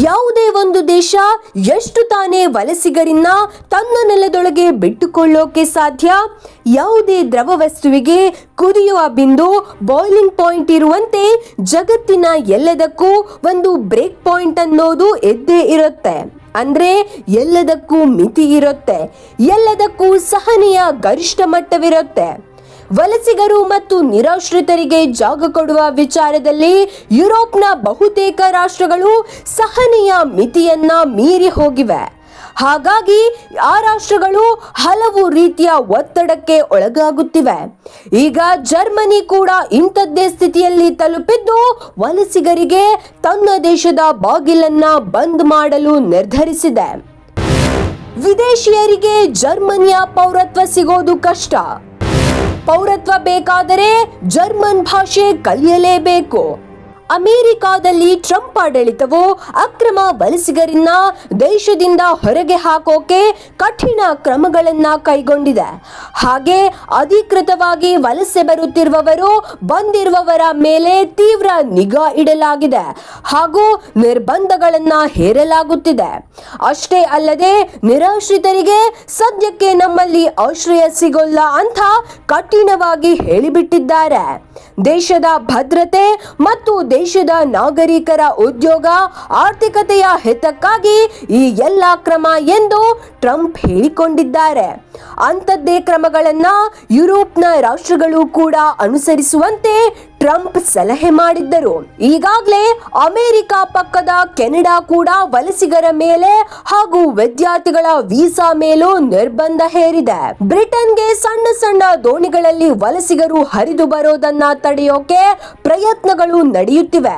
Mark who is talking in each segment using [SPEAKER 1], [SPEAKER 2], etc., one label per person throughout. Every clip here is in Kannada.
[SPEAKER 1] ಯಾವುದೇ ಒಂದು ದೇಶ ಎಷ್ಟು ತಾನೇ ವಲಸಿಗರನ್ನ ತನ್ನ ನೆಲದೊಳಗೆ ಬಿಟ್ಟುಕೊಳ್ಳೋಕೆ ಸಾಧ್ಯ? ಯಾವುದೇ ದ್ರವ ವಸ್ತುವಿಗೆ ಕುದಿಯುವ ಬಿಂದು ಬಾಯ್ಲಿಂಗ್ ಪಾಯಿಂಟ್ ಇರುವಂತೆ ಜಗತ್ತಿನ ಎಲ್ಲದಕ್ಕೂ ಒಂದು ಬ್ರೇಕ್ ಪಾಯಿಂಟ್ ಅನ್ನೋದು ಎದ್ದೇ ಇರುತ್ತೆ. ಅಂದ್ರೆ ಎಲ್ಲದಕ್ಕೂ ಮಿತಿ ಇರುತ್ತೆ. ಎಲ್ಲದಕ್ಕೂ ಸಹನೆಯ ಗರಿಷ್ಠ ಮಟ್ಟವಿರುತ್ತೆ. ವಲಸಿಗರು ಮತ್ತು ನಿರಾಶ್ರಿತರಿಗೆ ಜಾಗ ಕೊಡುವ ವಿಚಾರದಲ್ಲಿ ಯುರೋಪ್ನ ಬಹುತೇಕ ರಾಷ್ಟ್ರಗಳು ಸಹನೆಯ ಮಿತಿಯನ್ನ ಮೀರಿ ಹೋಗಿವೆ. ಹಾಗಾಗಿ ಆ ರಾಷ್ಟ್ರಗಳು ಹಲವು ರೀತಿಯ ಒತ್ತಡಕ್ಕೆ ಒಳಗಾಗುತ್ತಿವೆ. ಈಗ ಜರ್ಮನಿ ಕೂಡ ಇಂಥದ್ದೇ ಸ್ಥಿತಿಯಲ್ಲಿ ತಲುಪಿದ್ದು ವಲಸಿಗರಿಗೆ ತನ್ನ ದೇಶದ ಬಾಗಿಲನ್ನ ಬಂದ್ ಮಾಡಲು ನಿರ್ಧರಿಸಿದೆ. ವಿದೇಶಿಯರಿಗೆ ಜರ್ಮನಿಯ ಪೌರತ್ವ ಸಿಗೋದು ಕಷ್ಟ. ಪೌರತ್ವ ಬೇಕಾದರೆ ಜರ್ಮನ್ ಭಾಷೆ ಕಲಿಯಲೇಬೇಕು. ಅಮೆರಿಕಾದಲ್ಲಿ ಟ್ರಂಪ್ ಆಡಳಿತವು ಅಕ್ರಮ ವಲಸಿಗರನ್ನ ದೇಶದಿಂದ ಹೊರಗೆ ಹಾಕೋಕೆ ಕಠಿಣ ಕ್ರಮಗಳನ್ನ ಕೈಗೊಂಡಿದೆ. ಹಾಗೆ ಅಧಿಕೃತವಾಗಿ ವಲಸೆ ಬರುತ್ತಿರುವವರು ಬಂದಿರುವವರ ಮೇಲೆ ತೀವ್ರ ನಿಗಾ ಇಡಲಾಗಿದೆ ಹಾಗೂ ನಿರ್ಬಂಧಗಳನ್ನ ಹೇರಲಾಗುತ್ತಿದೆ. ಅಷ್ಟೇ ಅಲ್ಲದೆ ನಿರಾಶ್ರಿತರಿಗೆ ಸದ್ಯಕ್ಕೆ ನಮ್ಮಲ್ಲಿ ಆಶ್ರಯ ಸಿಗೋಲ್ಲ ಅಂತ ಕಠಿಣವಾಗಿ ಹೇಳಿಬಿಟ್ಟಿದ್ದಾರೆ. ದೇಶದ ಭದ್ರತೆ ಮತ್ತು ದೇಶದ ನಾಗರಿಕರ ಉದ್ಯೋಗ, ಆರ್ಥಿಕತೆಯ ಹಿತಕ್ಕಾಗಿ ಈ ಎಲ್ಲ ಕ್ರಮ ಎಂದು ಟ್ರಂಪ್ ಹೇಳಿಕೊಂಡಿದ್ದಾರೆ. ಅಂಥದ್ದೇ ಕ್ರಮಗಳನ್ನ ಯುರೋಪ್ನ ರಾಷ್ಟ್ರಗಳು ಕೂಡ ಅನುಸರಿಸುವಂತೆ ಟ್ರಂಪ್ ಸಲಹೆ ಮಾಡಿದ್ದರು. ಈಗಾಗಲೇ ಅಮೆರಿಕ ಪಕ್ಕದ ಕೆನಡಾ ಕೂಡ ವಲಸಿಗರ ಮೇಲೆ ಹಾಗೂ ವಿದ್ಯಾರ್ಥಿಗಳ ವೀಸಾ ಮೇಲೂ ನಿರ್ಬಂಧ ಹೇರಿದೆ. ಬ್ರಿಟನ್ಗೆ ಸಣ್ಣ ಸಣ್ಣ ದೋಣಿಗಳಲ್ಲಿ ವಲಸಿಗರು ಹರಿದು ಬರೋದನ್ನ ತಡೆಯೋಕೆ ಪ್ರಯತ್ನಗಳು ನಡೆಯುತ್ತಿವೆ.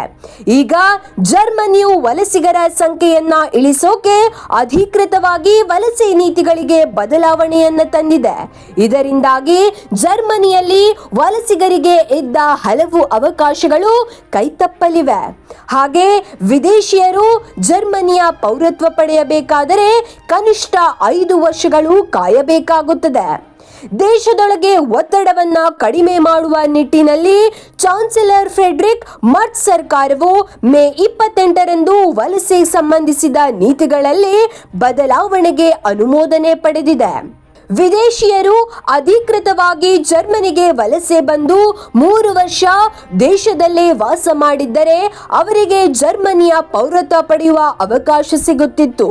[SPEAKER 1] ಈಗ ಜರ್ಮನಿಯು ವಲಸಿಗರ ಸಂಖ್ಯೆಯನ್ನ ಇಳಿಸೋಕೆ ಅಧಿಕೃತವಾಗಿ ವಲಸೆ ನೀತಿಗಳಿಗೆ ಬದಲಾವಣೆಯನ್ನ ತಂದಿದೆ. ಇದರಿಂದಾಗಿ ಜರ್ಮನಿಯಲ್ಲಿ ವಲಸಿಗರಿಗೆ ಇದ್ದ ಹಲವು ಅವಕಾಶಗಳು ಕೈತಪ್ಪಲಿವೆ. ಹಾಗೆ ವಿದೇಶಿಯರು ಜರ್ಮನಿಯ ಪೌರತ್ವ ಪಡೆಯಬೇಕಾದರೆ ಕನಿಷ್ಠ ಐದು ವರ್ಷಗಳು ಕಾಯಬೇಕಾಗುತ್ತದೆ. ದೇಶದೊಳಗೆ ಒತ್ತಡವನ್ನ ಕಡಿಮೆ ಮಾಡುವ ನಿಟ್ಟಿನಲ್ಲಿ ಚಾನ್ಸಲರ್ ಫ್ರೆಡ್ರಿಕ್ ಮರ್ಟ್ ಸರ್ಕಾರವು ಮೇ ಇಪ್ಪತ್ತೆಂಟರಂದು ವಲಸೆ ಸಂಬಂಧಿಸಿದ ನೀತಿಗಳಲ್ಲಿ ಬದಲಾವಣೆಗೆ ಅನುಮೋದನೆ ಪಡೆದಿದೆ. ವಿದೇಶಿಯರು ಅಧಿಕೃತವಾಗಿ ಜರ್ಮನಿಗೆ ವಲಸೆ ಬಂದು ಮೂರು ವರ್ಷ ದೇಶದಲ್ಲೇ ವಾಸ ಮಾಡಿದ್ದರೆ ಅವರಿಗೆ ಜರ್ಮನಿಯ ಪೌರತ್ವ ಪಡೆಯುವ ಅವಕಾಶ ಸಿಗುತ್ತಿತ್ತು.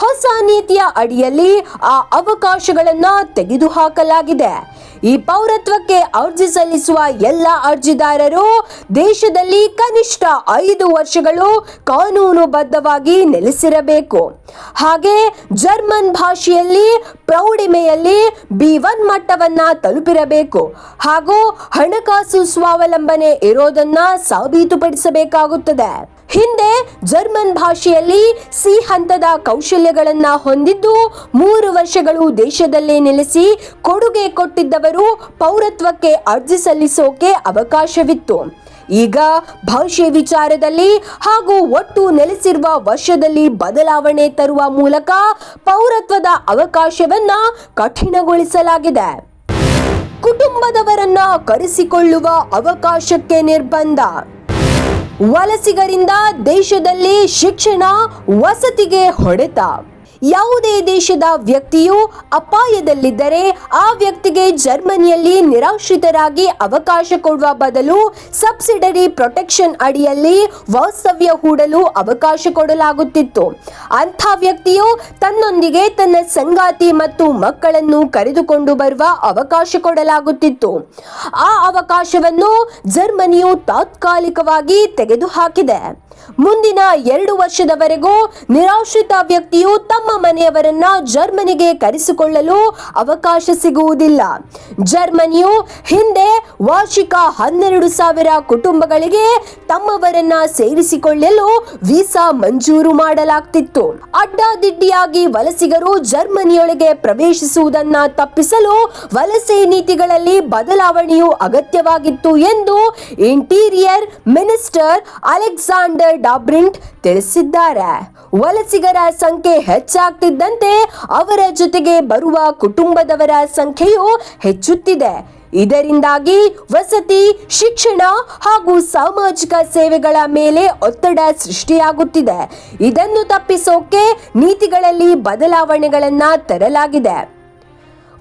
[SPEAKER 1] ಹೊಸ ನೀತಿಯ ಅಡಿಯಲ್ಲಿ ಆ ಅವಕಾಶಗಳನ್ನು ತೆಗೆದುಹಾಕಲಾಗಿದೆ. ಈ ಪೌರತ್ವಕ್ಕೆ ಅರ್ಜಿ ಸಲ್ಲಿಸುವ ಎಲ್ಲ ಅರ್ಜಿದಾರರು ದೇಶದಲ್ಲಿ ಕನಿಷ್ಠ ಐದು ವರ್ಷಗಳು ಕಾನೂನುಬದ್ಧವಾಗಿ ನೆಲೆಸಿರಬೇಕು. ಹಾಗೆ ಜರ್ಮನ್ ಭಾಷೆಯಲ್ಲಿ ಪ್ರೌಢಿಮೆಯಲ್ಲಿ ಬಿ ಒನ್ ಮಟ್ಟವನ್ನ ತಲುಪಿರಬೇಕು. ಹಾಗೂ ಹಣಕಾಸು ಸ್ವಾವಲಂಬನೆ ಇರೋದನ್ನ ಸಾಬೀತುಪಡಿಸಬೇಕಾಗುತ್ತದೆ. ಹಿಂದೆ ಜರ್ಮನ್ ಭಾಷೆಯಲ್ಲಿ ಸಿ ಹಂತದ ಕೌಶಲ್ಯಗಳನ್ನ ಹೊಂದಿದ್ದು ಮೂರು ವರ್ಷಗಳು ದೇಶದಲ್ಲೇ ನೆಲೆಸಿ ಕೊಡುಗೆ ಕೊಟ್ಟಿದ್ದವರು ಪೌರತ್ವಕ್ಕೆ ಅರ್ಜಿ ಸಲ್ಲಿಸೋಕೆ ಅವಕಾಶವಿತ್ತು. ಈಗ ಭವಿಷ್ಯ ವಿಚಾರದಲ್ಲಿ ಹಾಗೂ ಒಟ್ಟು ನೆಲೆಸಿರುವ ವರ್ಷದಲ್ಲಿ ಬದಲಾವಣೆ ತರುವ ಮೂಲಕ ಪೌರತ್ವದ ಅವಕಾಶವನ್ನ ಕಠಿಣಗೊಳಿಸಲಾಗಿದೆ. ಕುಟುಂಬದವರನ್ನ ಕರೆಸಿಕೊಳ್ಳುವ ಅವಕಾಶಕ್ಕೆ ನಿರ್ಬಂಧ. ವಲಸಿಗರಿಂದ ದೇಶದಲ್ಲಿ ಶಿಕ್ಷಣ ವಸತಿಗೆ ಹೊಡೆತ. ಯಾವುದೇ ದೇಶದ ವ್ಯಕ್ತಿಯು ಅಪಾಯದಲ್ಲಿದ್ದರೆ ಆ ವ್ಯಕ್ತಿಗೆ ಜರ್ಮನಿಯಲ್ಲಿ ನಿರಾಶ್ರಿತರಾಗಿ ಅವಕಾಶ ಕೊಡುವ ಬದಲು ಸಬ್ಸಿಡರಿ ಪ್ರೊಟೆಕ್ಷನ್ ಅಡಿಯಲ್ಲಿ ವಾಸ್ತವ್ಯ ಹೂಡಲು ಅವಕಾಶ ಕೊಡಲಾಗುತ್ತಿತ್ತು. ಅಂಥ ವ್ಯಕ್ತಿಯು ತನ್ನೊಂದಿಗೆ ತನ್ನ ಸಂಗಾತಿ ಮತ್ತು ಮಕ್ಕಳನ್ನು ಕರೆದುಕೊಂಡು ಬರುವ ಅವಕಾಶ ಕೊಡಲಾಗುತ್ತಿತ್ತು. ಆ ಅವಕಾಶವನ್ನು ಜರ್ಮನಿಯು ತಾತ್ಕಾಲಿಕವಾಗಿ ತೆಗೆದುಹಾಕಿದೆ. ಮುಂದಿನ ಎರಡು ವರ್ಷದವರೆಗೂ ನಿರಾಶ್ರಿತ ವ್ಯಕ್ತಿಯು ತಮ್ಮ ಮನೆಯವರನ್ನ ಜರ್ಮನಿಗೆ ಕರೆಸಿಕೊಳ್ಳಲು ಅವಕಾಶ ಸಿಗುವುದಿಲ್ಲ. ಜರ್ಮನಿಯು ಹಿಂದೆ ವಾರ್ಷಿಕ ಹನ್ನೆರಡು ಸಾವಿರ ಕುಟುಂಬಗಳಿಗೆ ತಮ್ಮವರನ್ನ ಸೇರಿಸಿಕೊಳ್ಳಲು ವೀಸಾ ಮಂಜೂರು ಮಾಡಲಾಗ್ತಿತ್ತು. ಅಡ್ಡಾದಿಡ್ಡಿಯಾಗಿ ವಲಸಿಗರು ಜರ್ಮನಿಯೊಳಗೆ ಪ್ರವೇಶಿಸುವುದನ್ನ ತಪ್ಪಿಸಲು ವಲಸೆ ನೀತಿಗಳಲ್ಲಿ ಬದಲಾವಣೆಯು ಅಗತ್ಯವಾಗಿತ್ತು ಎಂದು ಇಂಟೀರಿಯರ್ ಮಿನಿಸ್ಟರ್ ಅಲೆಕ್ಸಾಂಡರ್ ಡಾಬ್ರಿಂಟ್ ತಿಳಿಸಿದ್ದಾರೆ. ವಲಸಿಗರ ಸಂಖ್ಯೆ ಹೆಚ್ಚಾಗ್ತಿದ್ದಂತೆ ಅವರ ಜೊತೆಗೆ ಬರುವ ಕುಟುಂಬದವರ ಸಂಖ್ಯೆಯೂ ಹೆಚ್ಚುತ್ತಿದೆ. ಇದರಿಂದಾಗಿ ವಸತಿ, ಶಿಕ್ಷಣ ಹಾಗೂ ಸಾಮಾಜಿಕ ಸೇವೆಗಳ ಮೇಲೆ ಒತ್ತಡ ಸೃಷ್ಟಿಯಾಗುತ್ತಿದೆ. ಇದನ್ನು ತಪ್ಪಿಸೋಕೆ ನೀತಿಗಳಲ್ಲಿ ಬದಲಾವಣೆಗಳನ್ನ ತರಲಾಗಿದೆ.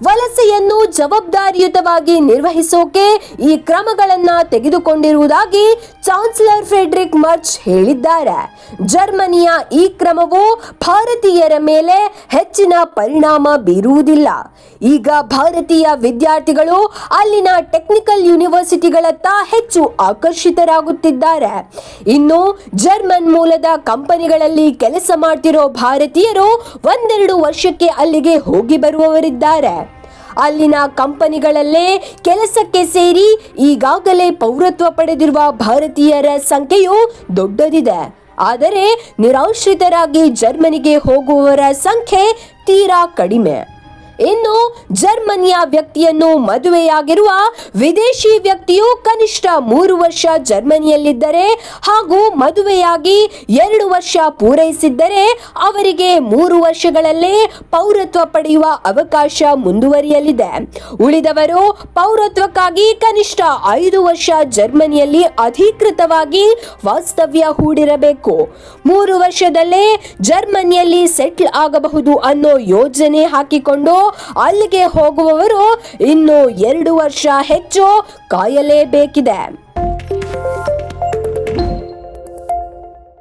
[SPEAKER 1] ವಲಸೆಯನ್ನು ಜವಾಬ್ದಾರಿಯುತವಾಗಿ ನಿರ್ವಹಿಸೋಕೆ ಈ ಕ್ರಮಗಳನ್ನ ತೆಗೆದುಕೊಂಡಿರುವುದಾಗಿ ಚಾನ್ಸಲರ್ ಫ್ರೆಡ್ರಿಕ್ ಮರ್ಚ್ ಹೇಳಿದ್ದಾರೆ. ಜರ್ಮನಿಯ ಈ ಕ್ರಮವು ಭಾರತೀಯರ ಮೇಲೆ ಹೆಚ್ಚಿನ ಪರಿಣಾಮ ಬೀರುವುದಿಲ್ಲ. ಈಗ ಭಾರತೀಯ ವಿದ್ಯಾರ್ಥಿಗಳು ಅಲ್ಲಿನ ಟೆಕ್ನಿಕಲ್ ಯೂನಿವರ್ಸಿಟಿಗಳತ್ತ ಹೆಚ್ಚು ಆಕರ್ಷಿತರಾಗುತ್ತಿದ್ದಾರೆ. ಇನ್ನು ಜರ್ಮನ್ ಮೂಲದ ಕಂಪನಿಗಳಲ್ಲಿ ಕೆಲಸ ಮಾಡ್ತಿರೋ ಭಾರತೀಯರು ಒಂದೆರಡು ವರ್ಷಕ್ಕೆ ಅಲ್ಲಿಗೆ ಹೋಗಿ ಬರುವವರಿದ್ದಾರೆ. ಅಲ್ಲಿನ ಕಂಪನಿಗಳಲ್ಲೇ ಕೆಲಸಕ್ಕೆ ಸೇರಿ ಈಗಾಗಲೇ ಪೌರತ್ವ ಪಡೆದಿರುವ ಭಾರತೀಯರ ಸಂಖ್ಯೆಯು ದೊಡ್ಡದಿದೆ. ಆದರೆ ನಿರಾಶ್ರಿತರಾಗಿ ಜರ್ಮನಿಗೆ ಹೋಗುವವರ ಸಂಖ್ಯೆ ತೀರಾ ಕಡಿಮೆ. ಇನ್ನು ಜರ್ಮನಿಯ ವ್ಯಕ್ತಿಯನ್ನು ಮದುವೆಯಾಗಿರುವ ವಿದೇಶಿ ವ್ಯಕ್ತಿಯು ಕನಿಷ್ಠ ಮೂರು ವರ್ಷ ಜರ್ಮನಿಯಲ್ಲಿದ್ದರೆ ಹಾಗೂ ಮದುವೆಯಾಗಿ ಎರಡು ವರ್ಷ ಪೂರೈಸಿದ್ದರೆ ಅವರಿಗೆ ಮೂರು ವರ್ಷಗಳಲ್ಲೇ ಪೌರತ್ವ ಪಡೆಯುವ ಅವಕಾಶ ಮುಂದುವರಿಯಲಿದೆ. ಉಳಿದವರು ಪೌರತ್ವಕ್ಕಾಗಿ ಕನಿಷ್ಠ ಐದು ವರ್ಷ ಜರ್ಮನಿಯಲ್ಲಿ ಅಧಿಕೃತವಾಗಿ ವಾಸ್ತವ್ಯ ಹೂಡಿರಬೇಕು. ಮೂರು ವರ್ಷದಲ್ಲೇ ಜರ್ಮನಿಯಲ್ಲಿ ಸೆಟ್ಲ್ ಆಗಬಹುದು ಅನ್ನೋ ಯೋಜನೆ ಹಾಕಿಕೊಂಡು ಅಲ್ಲಿಗೆ ಹೋಗುವವರು ಇನ್ನು ಎರಡು ವರ್ಷ ಹೆಚ್ಚು ಕಾಯಲೇಬೇಕಿದೆ.